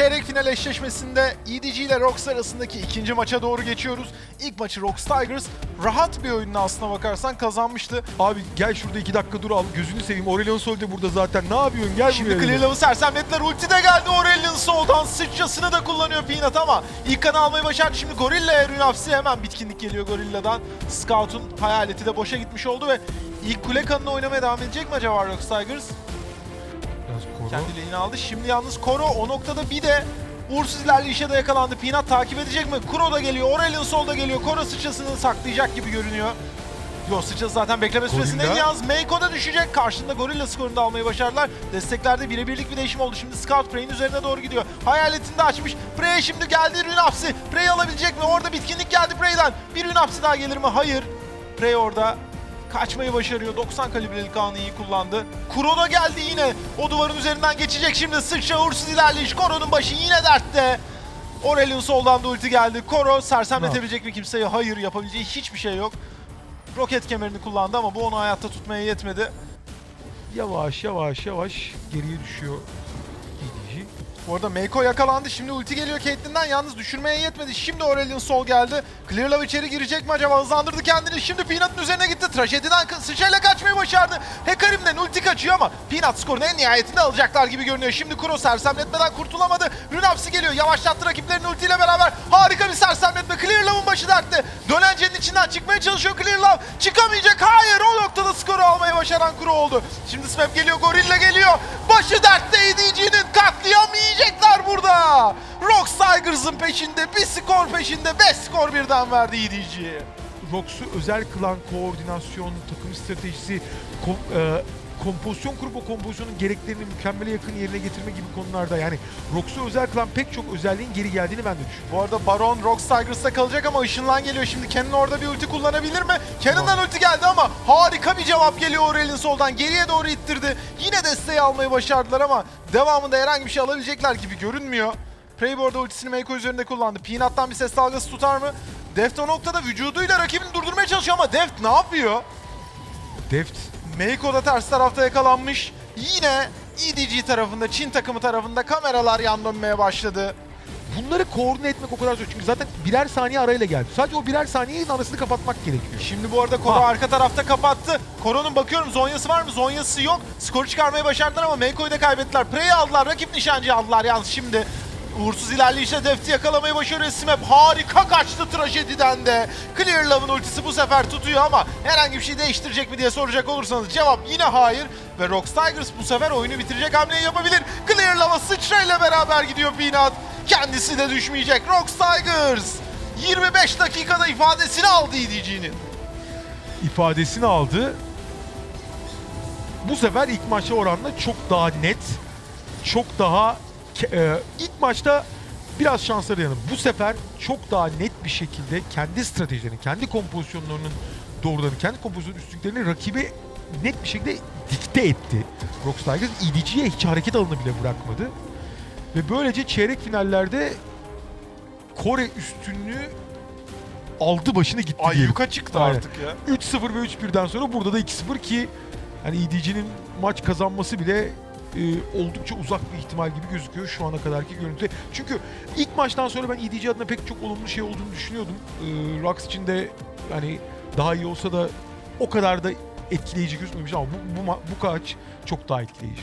çeyrek final eşleşmesinde EDG ile Rox arasındaki ikinci maça doğru geçiyoruz. İlk maçı Rox Tigers rahat bir oyunla aslına bakarsan kazanmıştı. Abi gel şurada iki dakika dur al. Gözünü seveyim. Aurelion Sol de burada zaten. Ne yapıyorsun? Gel Şimdi buraya. Clearlove'u sersemlettiler. Ulti de geldi. Aurelion soldan sıçrasını da kullanıyor Peanut ama ilk kanı almayı başardı. Şimdi Gorilla'ya Rünapsi hemen bitkinlik geliyor Gorilla'dan. Scout'un hayaleti de boşa gitmiş oldu ve ilk kule kanını oynamaya devam edecek mi acaba Rox Tigers? Koru. Kendi lehine aldı. Şimdi yalnız Koro o noktada bir de uğursuz ilerleyişe de yakalandı. Peanut takip edecek mi? Kuro da geliyor. Aurelion solda geliyor. Koro sıçrasını saklayacak gibi görünüyor. Yo sıçrası zaten bekleme Gorilla. yalnız. Meiko da düşecek. Karşında Gorilla skorunu da almayı başardılar. Desteklerde birebirlik bir değişim oldu. Şimdi Scout Prey'in üzerine doğru gidiyor. Hayaletini de açmış. Prey şimdi geldi Rünapsi. Prey alabilecek mi? Orada bitkinlik geldi Prey'den. Bir Rünapsi daha gelir mi? Hayır. Prey orada kaçmayı başarıyor. 90 kalibrelik anı iyi kullandı. Kuro da geldi yine. O duvarın üzerinden geçecek şimdi. Sıçra uğursuz ilerleyiş. Koro'nun başı yine dertte. Aurelion soldan da ulti geldi. Koro sersemletebilecek mi kimseyi? Hayır yapabileceği hiçbir şey yok. Roket kemerini kullandı ama bu onu hayatta tutmaya yetmedi. Yavaş yavaş yavaş geriye düşüyor. Bu arada Meiko yakalandı. Şimdi ulti geliyor Caitlyn'den. Yalnız düşürmeye yetmedi. Şimdi Aurelion sol geldi. Clear Love içeri girecek mi acaba? Hızlandırdı kendini. Şimdi Peanut'ın üzerine gitti. Trajediden sıçrayla kaçmayı başardı. Hekarim'den ulti kaçıyor ama Peanut skorunu en nihayetinde alacaklar gibi görünüyor. Şimdi Kuro sersemletmeden kurtulamadı. Rünapsi geliyor. Yavaşlattı rakiplerinin ultiyle beraber. Harika bir sersemletme. Clear Love'ın başı dertte. Dönencenin içinden çıkmaya çalışıyor Clear Love. Çıkamayacak. Hayır. O noktada almayı başaran Kuro oldu. Şimdi Smep geliyor. Gorilla geliyor. Başı dertte EDG'nin katliam yiyecekler burada. Rox Tigers'ın peşinde. Bir skor peşinde. 5 skor birden verdi EDG. Rox'u özel kılan koordinasyon, takım stratejisi, kom- e, kompozisyon kurup o kompozisyonun gereklerini mükemmele yakın yerine getirme gibi konularda yani Rox'u özel kılan pek çok özelliğin geri geldiğini ben de düşünüyorum. Bu arada Baron Rox Tigers'ta kalacak ama ışınlan geliyor. Şimdi Kenan orada bir ulti kullanabilir mi? Kenan'dan ulti geldi ama harika bir cevap geliyor Aurel'in soldan. Geriye doğru ittirdi. Yine desteği almayı başardılar ama devamında herhangi bir şey alabilecekler gibi görünmüyor. Prey bu arada ultisini Meiko üzerinde kullandı. Peanut'tan bir ses dalgası tutar mı? Deft o noktada vücuduyla rakibini durdurmaya çalışıyor ama Deft ne yapıyor? Deft Meiko da ters tarafta yakalanmış. Yine EDG tarafında, Çin takımı tarafında kameralar yan dönmeye başladı. bunları koordine etmek o kadar zor çünkü zaten birer saniye arayla geldi. Sadece o birer saniyenin arasını kapatmak gerekiyor. Şimdi bu arada Koro Ha. arka tarafta kapattı. Koro'nun bakıyorum zonyası var mı? Zonyası yok. Skoru çıkarmayı başardılar ama Meiko'yu da kaybettiler. Prey'i aldılar. Rakip nişancıyı aldılar yalnız şimdi. Uğursuz ilerleyişle Deft'i yakalamayı başarıyor Smep. Harika kaçtı trajediden de. Clear Love'ın ultisi bu sefer tutuyor ama herhangi bir şey değiştirecek mi diye soracak olursanız cevap yine hayır. Ve Rox Tigers bu sefer oyunu bitirecek hamleyi yapabilir. Clear Love'a sıçrayla beraber gidiyor Peanut. Kendisi de düşmeyecek. Rox Tigers 25 dakikada ifadesini aldı EDG'nin. ifadesini aldı. Bu sefer ilk maça oranla çok daha net, çok daha e, ilk maçta biraz şansları yanı. Bu sefer çok daha net bir şekilde kendi stratejilerini, kendi kompozisyonlarının doğrularını, kendi kompozisyon üstünlüklerini rakibe net bir şekilde dikte etti. Rox Tigers EDG'ye hiç hareket alanı bile bırakmadı. Ve böylece çeyrek finallerde Kore üstünlüğü aldı başını gitti diyelim. Ayyuka çıktı Aynen. artık ya. 3-0 ve 3-1'den sonra burada da 2-0 ki hani EDG'nin maç kazanması bile e, oldukça uzak bir ihtimal gibi gözüküyor şu ana kadarki görüntü. Çünkü ilk maçtan sonra ben EDG adına pek çok olumlu şey olduğunu düşünüyordum. E, Rux için de hani daha iyi olsa da o kadar da etkileyici gözükmemiş ama bu, bu, bu kaç çok daha etkileyici.